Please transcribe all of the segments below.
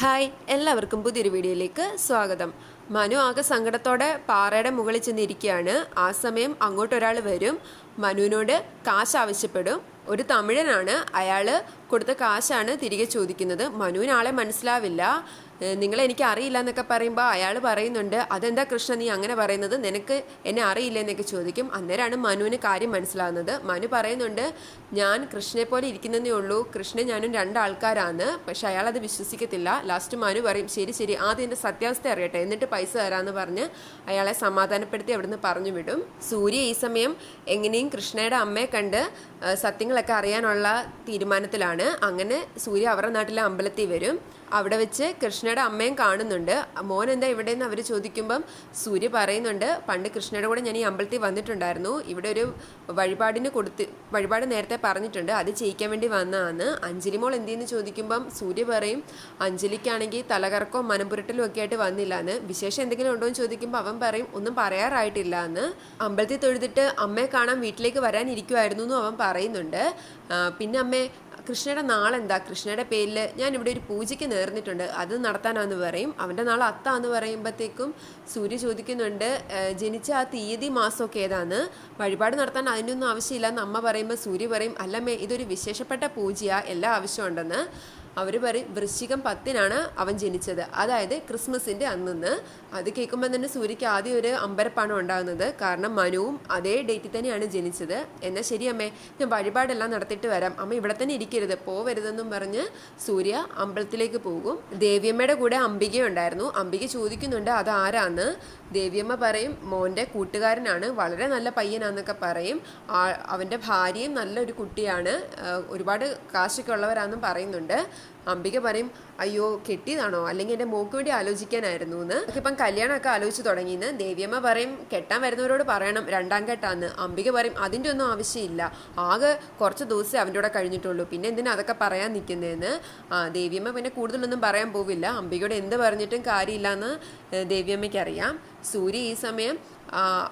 Hi എല്ലാവർക്കും പുതിയൊരു വീഡിയോയിലേക്ക് സ്വാഗതം. മനു ആകെ സങ്കടത്തോടെ പാറയുടെ മുകളിൽ ചെന്നിരിക്കുകയാണ്. ആ സമയം അങ്ങോട്ടൊരാൾ വരും. മനുവിനോട് കാശ് ആവശ്യപ്പെടും. ഒരു തമിഴനാണ്. അയാൾ കൊടുത്ത കാശാണ് തിരികെ ചോദിക്കുന്നത്. മനുവിനാളെ മനസ്സിലാവില്ല. ഏഹ് നിങ്ങളെ എനിക്ക് അറിയില്ല എന്നൊക്കെ പറയുമ്പോൾ അയാൾ പറയുന്നുണ്ട് അതെന്താ കൃഷ്ണ നീ അങ്ങനെ പറയുന്നത്? നിനക്ക് എന്നെ അറിയില്ല എന്നൊക്കെ ചോദിക്കും. അന്നേരമാണ് മനുവിന് കാര്യം മനസ്സിലാകുന്നത് മനു പറയുന്നുണ്ട് ഞാൻ കൃഷ്ണനെ പോലെ ഇരിക്കുന്നതേ ഉള്ളൂ. കൃഷ്ണൻ ഞാനും രണ്ടാൾക്കാരാണ്. പക്ഷെ അയാൾ അത് വിശ്വസിക്കത്തില്ല. ലാസ്റ്റ് മനു പറയും ശരി ശരി. ആദ്യം എന്റെ സത്യാവസ്ഥ അറിയട്ടെ. എന്നിട്ട് പൈസ തരാമെന്ന് പറഞ്ഞ് അയാളെ സമാധാനപ്പെടുത്തി അവിടുന്ന് പറഞ്ഞു വിടും. സൂര്യ ഈ സമയം എങ്ങനെയും കൃഷ്ണയുടെ അമ്മയെ കണ്ട് സത്യങ്ങളൊക്കെ അറിയാനുള്ള തീരുമാനത്തിലാണ്. അങ്ങനെ സൂര്യ അവരുടെ നാട്ടിലെ അമ്പലത്തിൽ വരും. അവിടെ വെച്ച് കൃഷ്ണയുടെ അമ്മയും കാണുന്നുണ്ട്. മോൻ എന്താ ഇവിടെ നിന്ന് അവർ ചോദിക്കുമ്പം സൂര്യ പറയുന്നുണ്ട് പണ്ട് കൃഷ്ണയുടെ കൂടെ ഞാൻ ഈ അമ്പലത്തിൽ വന്നിട്ടുണ്ടായിരുന്നു. ഇവിടെ ഒരു വഴിപാടിന് കൊടുത്ത് വഴിപാട് നേരത്തെ പറഞ്ഞിട്ടുണ്ട്. അത് ചെയ്യിക്കാൻ വേണ്ടി വന്നതാണ് അഞ്ജലി മോൾ എന്തെന്ന് ചോദിക്കുമ്പം സൂര്യ പറയും അഞ്ജലിക്കാണെങ്കിൽ തലകറക്കോ മനംപുരട്ടലും ഒക്കെ ആയിട്ട് വന്നില്ല എന്ന് വിശേഷം എന്തെങ്കിലും ഉണ്ടോ എന്ന് ചോദിക്കുമ്പോൾ അവൻ പറയും ഒന്നും പറയാറായിട്ടില്ല എന്ന് അമ്പലത്തിൽ തൊഴുതിട്ട് അമ്മയെ കാണാൻ വീട്ടിലേക്ക് വരാനിരിക്കുമായിരുന്നു എന്നും അവൻ പറയുന്നുണ്ട്. പിന്നെ അമ്മേ കൃഷ്ണയുടെ നാളെന്താ? കൃഷ്ണയുടെ പേരിൽ ഞാൻ ഇവിടെ ഒരു പൂജയ്ക്ക് നേർന്നിട്ടുണ്ട്. അത് നടത്താനാന്ന് പറയും. അവന്റെ നാളെ അത്താന്ന് പറയുമ്പോഴത്തേക്കും സൂര്യ ചോദിക്കുന്നുണ്ട് ജനിച്ച ആ തീയതി മാസമൊക്കെ ഏതാണ്? വഴിപാട് നടത്താൻ അതിനൊന്നും ആവശ്യമില്ല എന്ന് അമ്മ പറയുമ്പോൾ സൂര്യ പറയും അല്ലമ്മേ ഇതൊരു വിശേഷപ്പെട്ട പൂജയാണ് എല്ലാ ആവശ്യമുണ്ടെന്ന് അവർ പറയും വൃശ്ചികം പത്തിനാണ് അവൻ ജനിച്ചത്. അതായത് ക്രിസ്മസിന്റെ അന്നെന്ന്. അത് കേൾക്കുമ്പോൾ തന്നെ സൂര്യക്ക് ആദ്യം ഒരു അമ്പരപ്പാണ് ഉണ്ടാകുന്നത്. കാരണം മനുവും അതേ ഡേറ്റിൽ തന്നെയാണ് ജനിച്ചത്. എന്നാൽ ശരി അമ്മേ ഞാൻ വഴിപാടെല്ലാം നടത്തിയിട്ട് വരാം. അമ്മ ഇവിടെ തന്നെ ഇരിക്കരുത്. പോവരുതെന്നും പറഞ്ഞ് സൂര്യ അമ്പലത്തിലേക്ക് പോകും. ദേവിയമ്മയുടെ കൂടെ അംബിക ഉണ്ടായിരുന്നു അംബിക ചോദിക്കുന്നുണ്ട് അത് ആരാന്ന്? ദേവിയമ്മ പറയും മോന്റെ കൂട്ടുകാരനാണ്. വളരെ നല്ല പയ്യനാന്നൊക്കെ പറയും. അവന്റെ ഭാര്യയും നല്ലൊരു കുട്ടിയാണ്. ഒരുപാട് കാശൊക്കെ ഉള്ളവരാണെന്നും പറയുന്നുണ്ട്. അംബിക പറയും അയ്യോ കെട്ടിയതാണോ? അല്ലെങ്കിൽ എന്റെ മോക്ക് വേണ്ടി ആലോചിക്കാനായിരുന്നു എന്ന് ഇപ്പം കല്യാണമൊക്കെ ആലോചിച്ച് തുടങ്ങിയെന്ന് ദേവിയമ്മ പറയും കെട്ടാൻ വരുന്നവരോട് പറയണം രണ്ടാം കെട്ടാന്ന് അംബിക പറയും അതിന്റെ ഒന്നും ആവശ്യമില്ല. ആകെ കുറച്ച് ദിവസം അവന്റെ കൂടെ കഴിഞ്ഞിട്ടുള്ളൂ. പിന്നെ എന്തിനാ അതൊക്കെ പറയാൻ നിൽക്കുന്നതെന്ന്? ദേവിയമ്മ പിന്നെ കൂടുതലൊന്നും പറയാൻ പോവില്ല. അംബികയോട് എന്ത് പറഞ്ഞിട്ടും കാര്യമില്ല എന്ന് ദേവിയമ്മയ്ക്ക് അറിയാം സൂര്യ ഈ സമയം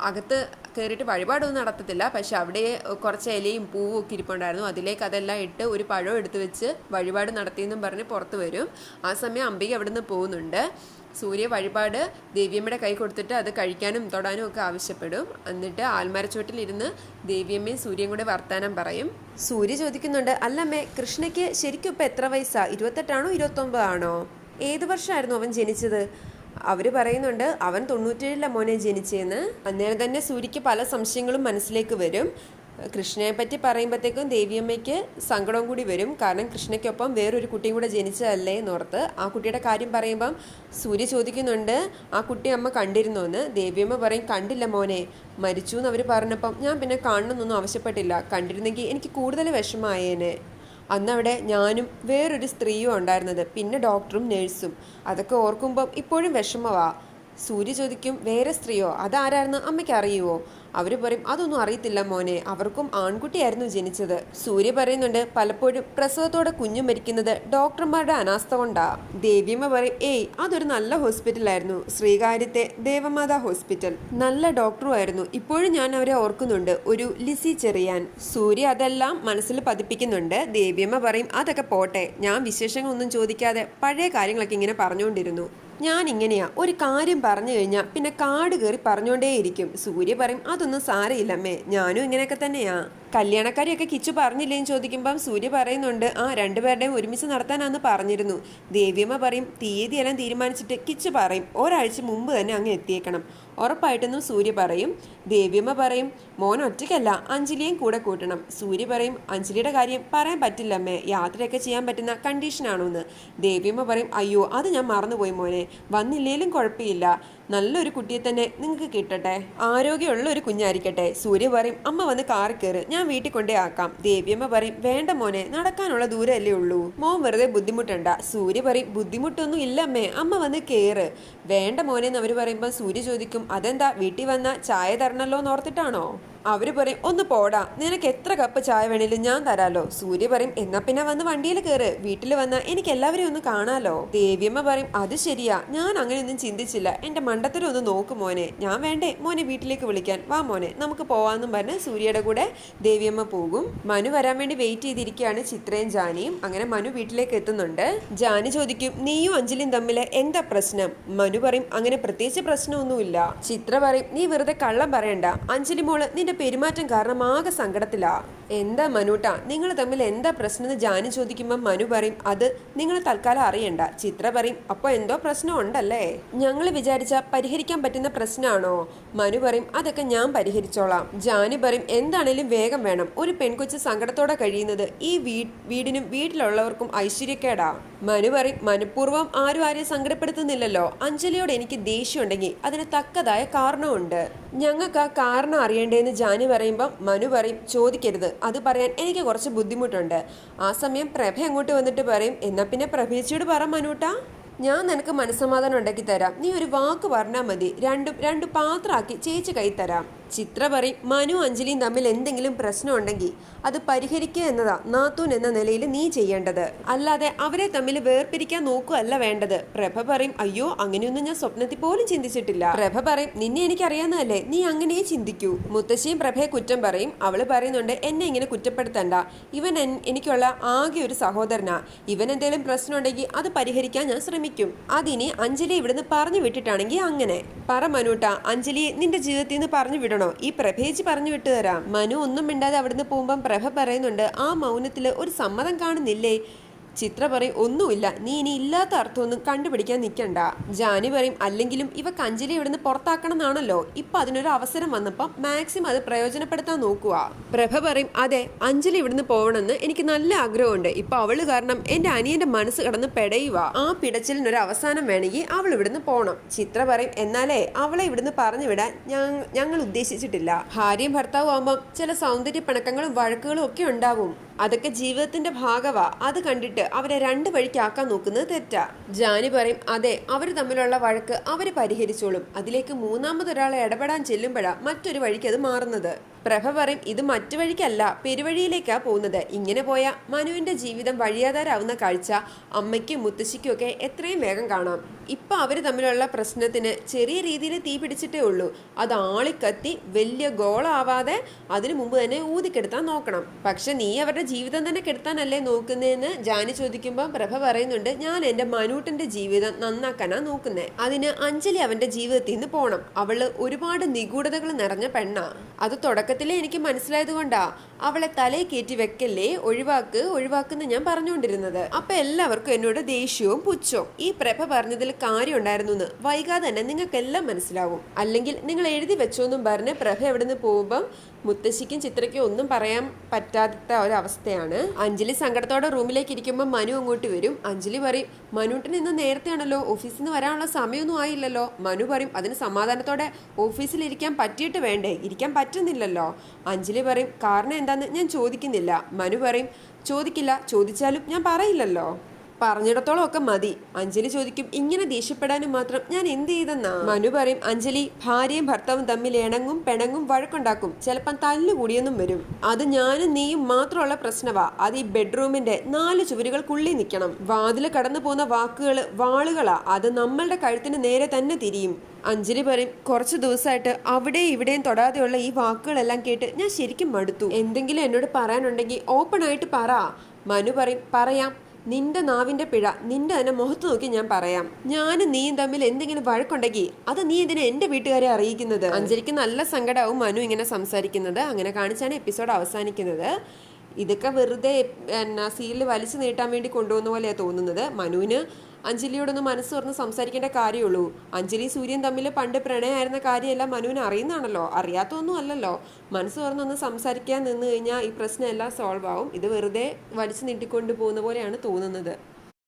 അകത്ത് കയറിയിട്ട് വഴിപാടൊന്നും നടത്തത്തില്ല. പക്ഷെ അവിടെ കുറച്ച് ഇലയും പൂവും ഒക്കെ ഇരിപ്പുണ്ടായിരുന്നു. അതിലേക്ക് അതെല്ലാം ഇട്ട് ഒരു പഴം എടുത്തു വെച്ച് വഴിപാട് നടത്തിയെന്നും പറഞ്ഞ് പുറത്ത് വരും. ആ സമയം അംബിക അവിടെ നിന്ന് പോകുന്നുണ്ട്. സൂര്യ വഴിപാട് ദേവിയമ്മയുടെ കൈ കൊടുത്തിട്ട് അത് കഴിക്കാനും തൊടാനും ഒക്കെ ആവശ്യപ്പെടും. എന്നിട്ട് ആൽമരച്ചുവട്ടിലിരുന്ന് ദേവിയമ്മയും സൂര്യൻ കൂടെ വർത്താനം പറയും. സൂര്യ ചോദിക്കുന്നുണ്ട് അല്ലമ്മേ കൃഷ്ണയ്ക്ക് ശരിക്കും ഇപ്പം എത്ര വയസ്സാണ് ഇരുപത്തെട്ടാണോ ഇരുപത്തൊമ്പതാണോ? ഏത് വർഷമായിരുന്നു അവൻ ജനിച്ചത്? അവർ പറയുന്നുണ്ട് അവൻ തൊണ്ണൂറ്റേഴിലെ മോനെ ജനിച്ചതെന്ന് അന്നേരം തന്നെ സൂര്യക്ക് പല സംശയങ്ങളും മനസ്സിലേക്ക് വരും. കൃഷ്ണയെ പറ്റി പറയുമ്പോഴത്തേക്കും ദേവിയമ്മയ്ക്ക് സങ്കടം കൂടി വരും. കാരണം കൃഷ്ണയ്ക്കൊപ്പം വേറൊരു കുട്ടിയും കൂടെ ജനിച്ചതല്ലേ എന്നോർത്ത് ആ കുട്ടിയുടെ കാര്യം പറയുമ്പം സൂര്യ ചോദിക്കുന്നുണ്ട് ആ കുട്ടി അമ്മ കണ്ടിരുന്നോ എന്ന് ദേവിയമ്മ പറയും കണ്ടില്ല മോനെ. മരിച്ചു എന്ന് അവർ പറഞ്ഞപ്പം ഞാൻ പിന്നെ കാണണമെന്നൊന്നും ആവശ്യപ്പെട്ടില്ല. കണ്ടിരുന്നെങ്കിൽ എനിക്ക് കൂടുതൽ വിഷമമായേനെ. അന്നവിടെ ഞാനും വേറൊരു സ്ത്രീയും ഉണ്ടായിരുന്നത്. പിന്നെ ഡോക്ടറും നേഴ്സും. അതൊക്കെ ഓർക്കുമ്പം ഇപ്പോഴും വിഷമവാ. സൂര്യ ചോദിക്കും വേറെ സ്ത്രീയോ? അതാരായിരുന്നു അമ്മയ്ക്ക് അറിയുമോ അവർ പറയും അതൊന്നും അറിയത്തില്ല മോനെ അവർക്കും ആൺകുട്ടിയായിരുന്നു ജനിച്ചത്. സൂര്യ പറയുന്നുണ്ട് പലപ്പോഴും പ്രസവത്തോടെ കുഞ്ഞു മരിക്കുന്നത് ഡോക്ടർമാരുടെ അനാസ്ഥ കൊണ്ടാ. ദേവിയമ്മ പറയും ഏയ് അതൊരു നല്ല ഹോസ്പിറ്റലായിരുന്നു ശ്രീകാര്യത്തെ ദേവമാതാ ഹോസ്പിറ്റൽ. നല്ല ഡോക്ടറുമായിരുന്നു ഇപ്പോഴും ഞാൻ അവരെ ഓർക്കുന്നുണ്ട് ഒരു ലിസി ചെറിയാൻ. സൂര്യ അതെല്ലാം മനസ്സിൽ പതിപ്പിക്കുന്നുണ്ട്. ദേവിയമ്മ പറയും അതൊക്കെ പോട്ടെ ഞാൻ വിശേഷങ്ങളൊന്നും ചോദിക്കാതെ പഴയ കാര്യങ്ങളൊക്കെ ഇങ്ങനെ പറഞ്ഞുകൊണ്ടിരുന്നു. ഞാൻ ഇങ്ങനെയാ ഒരു കാര്യം പറഞ്ഞു കഴിഞ്ഞാൽ പിന്നെ കാട് കയറി പറഞ്ഞുകൊണ്ടേയിരിക്കും സൂര്യ പറയും അതൊന്നും സാരയില്ലമ്മേ ഞാനും ഇങ്ങനെയൊക്കെ തന്നെയാ. കല്യാണക്കാരിയൊക്കെ കിച്ചു പറഞ്ഞില്ലേന്ന് ചോദിക്കുമ്പം സൂര്യ പറയുന്നുണ്ട് ആ രണ്ടുപേരുടെയും ഒരുമിച്ച് നടത്താനാന്ന് പറഞ്ഞിരുന്നു. ദേവിയമ്മ പറയും തീയതി എല്ലാം തീരുമാനിച്ചിട്ട് കിച്ചു പറയും. ഒരാഴ്ച മുമ്പ് തന്നെ അങ്ങ് എത്തിയേക്കണം. ഉറപ്പായിട്ടെന്നും സൂര്യ പറയും. ദേവിയമ്മ പറയും മോൻ ഒറ്റയ്ക്കല്ല അഞ്ജലിയും കൂടെ കൂട്ടണം. സൂര്യ പറയും അഞ്ജലിയുടെ കാര്യം പറയാൻ പറ്റില്ലമ്മേ. യാത്രയൊക്കെ ചെയ്യാൻ പറ്റുന്ന കണ്ടീഷനാണോ എന്ന് ദേവിയമ്മ പറയും അയ്യോ അത് ഞാൻ മറന്നുപോയി മോനെ. വന്നില്ലേലും കുഴപ്പമില്ല. നല്ലൊരു കുട്ടിയെ തന്നെ നിങ്ങൾക്ക് കിട്ടട്ടെ. ആരോഗ്യമുള്ള ഒരു കുഞ്ഞായിരിക്കട്ടെ. സൂര്യ പറയും അമ്മ വന്ന് കാറി. കയറ് ഞാൻ വീട്ടിൽ കൊണ്ടേ ആക്കാം. ദേവിയമ്മ പറയും വേണ്ട മോനെ നടക്കാനുള്ള ദൂരമല്ലേ ഉള്ളൂ. മോൻ വെറുതെ ബുദ്ധിമുട്ടണ്ട. സൂര്യ പറയും ബുദ്ധിമുട്ടൊന്നും ഇല്ലമ്മേ അമ്മ വന്ന് കയറ് വേണ്ട മോനെ എന്ന് അവർ പറയുമ്പോൾ സൂര്യ ചോദിക്കും അതെന്താ വീട്ടിൽ വന്ന ചായ തരണല്ലോ എന്ന് അവർ പറയും ഒന്ന് പോടാ നിനക്ക് എത്ര കപ്പ് ചായ വേണേലും ഞാൻ തരാലോ. സൂര്യ പറയും എന്നാ പിന്നെ വന്ന് വണ്ടിയിൽ കയറ് വീട്ടിൽ വന്ന എനിക്ക് എല്ലാവരെയും ഒന്ന് കാണാലോ. ദേവിയമ്മ പറയും അത് ശരിയാ ഞാൻ അങ്ങനെയൊന്നും ചിന്തിച്ചില്ല എന്റെ മണ്ടത്തരം ഒന്ന് നോക്ക് മോനെ ഞാൻ വേണ്ടേ മോനെ വീട്ടിലേക്ക് വിളിക്കാൻ വാ മോനെ നമുക്ക് പോവാന്നും പറഞ്ഞ് സൂര്യയുടെ കൂടെ ദേവിയമ്മ പോകും. മനു വരാൻ വേണ്ടി വെയിറ്റ് ചെയ്തിരിക്കുകയാണ് ചിത്രയും ജാനിയും. അങ്ങനെ മനു വീട്ടിലേക്ക് എത്തുന്നുണ്ട്. ജാനി ചോദിക്കും നീയും അഞ്ജലിയും തമ്മിൽ എന്താ പ്രശ്നം? മനു പറയും അങ്ങനെ പ്രത്യേകിച്ച് പ്രശ്നമൊന്നുമില്ല. ചിത്ര പറയും നീ വെറുതെ കള്ളം പറയണ്ട. അഞ്ജലി മോൾ നിന്റെ പെരുമാറ്റം കാരണം ആകെ സങ്കടത്തിലാ. എന്താ മനുട്ടാ? നിങ്ങൾ തമ്മിൽ എന്താ പ്രശ്നം എന്ന് ജാനി ചോദിക്കുമ്പോൾ മനു പറയും അത് നിങ്ങൾ തൽക്കാലം അറിയണ്ട. ചിത്ര പറയും അപ്പോൾ എന്തോ പ്രശ്നം ഉണ്ടല്ലേ ഞങ്ങൾ വിചാരിച്ച പരിഹരിക്കാൻ പറ്റുന്ന പ്രശ്നമാണോ മനു പറയും അതൊക്കെ ഞാൻ പരിഹരിച്ചോളാം. ജാനി പറയും എന്താണേലും വേഗം വേണം. ഒരു പെൺകൊച്ച് സങ്കടത്തോടെ കഴിയുന്നത് ഈ വീടിനും വീട്ടിലുള്ളവർക്കും ഐശ്വര്യക്കേടാ. മനു പറയും മനഃപൂർവം ആരും ആരെയും സങ്കടപ്പെടുത്തുന്നില്ലല്ലോ. അഞ്ജലിയോട് എനിക്ക് ദേഷ്യമുണ്ടെങ്കിൽ അതിന് തക്കതായ കാരണമുണ്ട്. ഞങ്ങൾക്ക് ആ കാരണം അറിയണ്ടേന്ന് ജാനി പറയുമ്പം മനു പറയും ചോദിക്കരുത്. അത് പറയാൻ എനിക്ക് കുറച്ച് ബുദ്ധിമുട്ടുണ്ട്. ആ സമയം പ്രഭ അങ്ങോട്ട് വന്നിട്ട് പറയും എന്നാ പിന്നെ പ്രഭേച്ചിയോട് പറ മനുട്ടാ. ഞാൻ നിനക്ക് മനസ്സമാധാനം ഉണ്ടാക്കി തരാം. നീ ഒരു വാക്ക് പറഞ്ഞാൽ മതി. രണ്ടും രണ്ട് പാത്രമാക്കി ചേച്ചി കൈ തരാം. ചിത്ര പറയും മനു അഞ്ജലിയും തമ്മിൽ എന്തെങ്കിലും പ്രശ്നം ഉണ്ടെങ്കിൽ അത് പരിഹരിക്കുക എന്നതാ നാത്തൂൻ എന്ന നിലയിൽ നീ ചെയ്യേണ്ടത്. അല്ലാതെ അവരെ തമ്മിൽ വേർപിരിക്കാൻ നോക്കുകയല്ല വേണ്ടത്. പ്രഭ പറയും അയ്യോ അങ്ങനെയൊന്നും ഞാൻ സ്വപ്നത്തിൽ പോലും ചിന്തിച്ചിട്ടില്ല. പ്രഭ പറയും നിന്നെ എനിക്കറിയാവുന്നതല്ലേ നീ അങ്ങനെ ചിന്തിക്കൂ. മുത്തശ്ശിയും പ്രഭയെ കുറ്റം പറയും അവൾ പറയുന്നുണ്ട് എന്നെ ഇങ്ങനെ കുറ്റപ്പെടുത്തണ്ട. ഇവൻ എനിക്കുള്ള ആകെ ഒരു സഹോദരനാ. ഇവൻ എന്തെങ്കിലും പ്രശ്നം ഉണ്ടെങ്കിൽ അത് പരിഹരിക്കാൻ ഞാൻ ശ്രമിക്കും. അതിനി അഞ്ജലി ഇവിടുന്ന് പറഞ്ഞു വിട്ടിട്ടാണെങ്കിൽ അങ്ങനെ. പറ മനൂട്ട അഞ്ജലിയെ നിന്റെ ജീവിതത്തിൽ നിന്ന് പറഞ്ഞു വിടണോ? ഈ പ്രഭേജി പറഞ്ഞു വിട്ടു തരാം മനു ഒന്നും മിണ്ടാതെ അവിടുന്ന് പോകുമ്പം പ്രഭ പറയുന്നുണ്ട് ആ മൗനത്തിൽ ഒരു സമ്മതം കാണുന്നില്ലേ? ചിത്ര പറയും ഒന്നുമില്ല നീ ഇനി ഇല്ലാത്ത അർത്ഥമൊന്നും കണ്ടുപിടിക്കാൻ നിൽക്കണ്ട. ജാനി പറയും അല്ലെങ്കിലും ഇവ അഞ്ജലി ഇവിടുന്ന് പുറത്താക്കണം എന്നാണല്ലോ ഇപ്പൊ അതിനൊരു അവസരം വന്നപ്പോൾ മാക്സിം അത് പ്രയോജനപ്പെടുത്താൻ നോക്കുക. പ്രഭ പറയും അതെ അഞ്ജലി ഇവിടുന്ന് പോകണമെന്ന് എനിക്ക് നല്ല ആഗ്രഹമുണ്ട്. ഇപ്പൊ അവൾ കാരണം എന്റെ അനിയന്റെ മനസ്സ് കടന്ന് പെടയുക ആ പിടച്ചിലിനൊരു അവസാനം വേണമെങ്കിൽ അവൾ ഇവിടുന്ന് പോകണം ചിത്ര പറയും എന്നാലേ അവളെ ഇവിടുന്ന് പറഞ്ഞു വിടാൻ ഞങ്ങൾ ഉദ്ദേശിച്ചിട്ടില്ല. ഭാര്യയും ഭർത്താവും ആകുമ്പോൾ ചില സൗന്ദര്യ പിണക്കങ്ങളും വഴക്കുകളും ഒക്കെ ഉണ്ടാവും. അതൊക്കെ ജീവിതത്തിന്റെ ഭാഗവാ. അത് കണ്ടിട്ട് അവരെ രണ്ട് വഴിക്കാക്കാൻ നോക്കുന്നത് തെറ്റാ. ജാനി പറയും അതെ അവർ തമ്മിലുള്ള വഴക്ക് അവർ പരിഹരിച്ചോളും. അതിലേക്ക് മൂന്നാമതൊരാളെ ഇടപെടാൻ ചെല്ലുമ്പോഴാ മറ്റൊരു വഴിക്ക് അത് മാറുന്നത്. പ്രഭ പറയും ഇത് മറ്റു വഴിക്കല്ല പെരുവഴിയിലേക്കാ പോകുന്നത്. ഇങ്ങനെ പോയ മനുവിന്റെ ജീവിതം വഴിയാതാരാവുന്ന കാഴ്ച അമ്മയ്ക്കും മുത്തശ്ശിക്കും ഒക്കെ എത്രയും വേഗം കാണാം. ഇപ്പൊ അവർ തമ്മിലുള്ള പ്രശ്നത്തിന് ചെറിയ രീതിയിൽ തീ പിടിച്ചിട്ടേ ഉള്ളൂ. അത് ആളിക്കത്തി വലിയ ഗോളാവാതെ അതിനു മുമ്പ് തന്നെ ഊതിക്കെടുത്താൻ നോക്കണം. പക്ഷെ നീ അവരുടെ ജീവിതം തന്നെ കെടുത്താനല്ലേ നോക്കുന്നതെന്ന് ജാനി ചോദിക്കുമ്പോൾ പ്രഭ പറയുന്നുണ്ട് ഞാൻ എന്റെ മനൂട്ടന്റെ ജീവിതം നന്നാക്കാനാ നോക്കുന്നത് അതിന് അഞ്ജലി അവന്റെ ജീവിതത്തിൽ നിന്ന് പോണം. അവൾ ഒരുപാട് നിഗൂഢതകൾ നിറഞ്ഞ പെണ്ണാ. അത് തുടക്കത്തിലേ എനിക്ക് മനസ്സിലായത് കൊണ്ടാ അവളെ തലയിൽ കയറ്റി വെക്കല്ലേ ഒഴിവാക്ക് ഒഴിവാക്കുന്ന ഞാൻ പറഞ്ഞുകൊണ്ടിരുന്നത്. അപ്പൊ എല്ലാവർക്കും എന്നോട് ദേഷ്യവും പുച്ഛവും. ഈ പ്രഭ പറഞ്ഞതിൽ കാര്യം ഉണ്ടായിരുന്നു എന്ന് വൈകാതെ തന്നെ നിങ്ങൾക്കെല്ലാം മനസ്സിലാവും. അല്ലെങ്കിൽ നിങ്ങൾ എഴുതി വെച്ചോന്നും പറഞ്ഞ് പ്രഭ എവിടുന്ന് പോകുമ്പം മുത്തശ്ശിക്കും ചിത്രയ്ക്കും ഒന്നും പറയാൻ പറ്റാത്ത ഒരവസ്ഥയാണ്. അഞ്ജലി സങ്കടത്തോടെ റൂമിലേക്ക് ഇരിക്കുമ്പോൾ മനു അങ്ങോട്ട് വരും. അഞ്ജലി പറയും മനുട്ടൻ ഇന്ന് നേരത്തെയാണല്ലോ ഓഫീസിൽ നിന്ന് വരാനുള്ള സമയമൊന്നും ആയില്ലല്ലോ. മനു പറയും അതിന് സമാധാനത്തോടെ ഓഫീസിൽ ഇരിക്കാൻ പറ്റിയിട്ട് വേണ്ടേ? ഇരിക്കാൻ പറ്റുന്നില്ലല്ലോ. അഞ്ജലി പറയും കാരണം എന്താന്ന്? ഞാൻ ചോദിക്കുന്നില്ല. മനു പറയും ചോദിക്കില്ല ചോദിച്ചാലും ഞാൻ പറയില്ലല്ലോ. പറഞ്ഞിടത്തോളം ഒക്കെ മതി. അഞ്ജലി ചോദിക്കും ഇങ്ങനെ ദേഷ്യപ്പെടാനും മാത്രം ഞാൻ എന്ത് ചെയ്തെന്നാ? മനു പറയും അഞ്ജലി ഭാര്യയും ഭർത്താവും തമ്മിൽ ഇണങ്ങും പെണങ്ങും വഴക്കുണ്ടാക്കും. ചിലപ്പം തല്ലുകൂടിയെന്നും വരും. അത് ഞാനും നീയും മാത്രമുള്ള പ്രശ്നവാ. അത് ഈ ബെഡ്റൂമിന്റെ നാല് ചുവരുകൾക്കുള്ളിൽ നിൽക്കണം. വാതിൽ കടന്നു പോകുന്ന വാക്കുകൾ വാളുകളാ. അത് നമ്മളുടെ കഴുത്തിന് നേരെ തന്നെ തിരിയും. അഞ്ജലി പറയും കുറച്ച് ദിവസമായിട്ട് അവിടെയും ഇവിടെയും തൊടാതെയുള്ള ഈ വാക്കുകളെല്ലാം കേട്ട് ഞാൻ ശരിക്കും മടുത്തു. എന്തെങ്കിലും എന്നോട് പറയാനുണ്ടെങ്കിൽ ഓപ്പൺ ആയിട്ട് പറ. മനു പറയും പറയാം. നിന്റെ നാവിന്റെ പിഴ നിന്റെ തന്നെ മുഖത്ത് നോക്കി ഞാൻ പറയാം. ഞാനും നീയും തമ്മിൽ എന്തെങ്കിലും വഴക്കുണ്ടെങ്കിൽ അത് നീ ഇതിനെ എന്റെ വീട്ടുകാരെ അറിയിക്കുന്നത്? അഞ്ജലിക്ക് നല്ല സങ്കടമാവും മനു ഇങ്ങനെ സംസാരിക്കുന്നത്. അങ്ങനെ കാണിച്ചാണ് എപ്പിസോഡ് അവസാനിക്കുന്നത്. ഇതൊക്കെ വെറുതെ എന്നാ സീരിയൽ വലിച്ചു നീട്ടാൻ വേണ്ടി കൊണ്ടുവന്ന പോലെയാണ് തോന്നുന്നത്. മനുവിന് അഞ്ജലിയോടൊന്ന് മനസ്സ് തുറന്ന് സംസാരിക്കേണ്ട കാര്യമുള്ളൂ. അഞ്ജലി സൂര്യൻ തമ്മിൽ പണ്ട് പ്രണയമായിരുന്ന കാര്യമെല്ലാം മനുവിന് അറിയുന്നതാണല്ലോ. അറിയാത്തൊന്നും അല്ലല്ലോ. മനസ്സ് തുറന്നൊന്ന് സംസാരിക്കാൻ നിന്ന് കഴിഞ്ഞാൽ ഈ പ്രശ്നമെല്ലാം സോൾവ് ആവും. ഇത് വെറുതെ വലിച്ചു നീട്ടിക്കൊണ്ട് പോകുന്ന പോലെയാണ് തോന്നുന്നത്.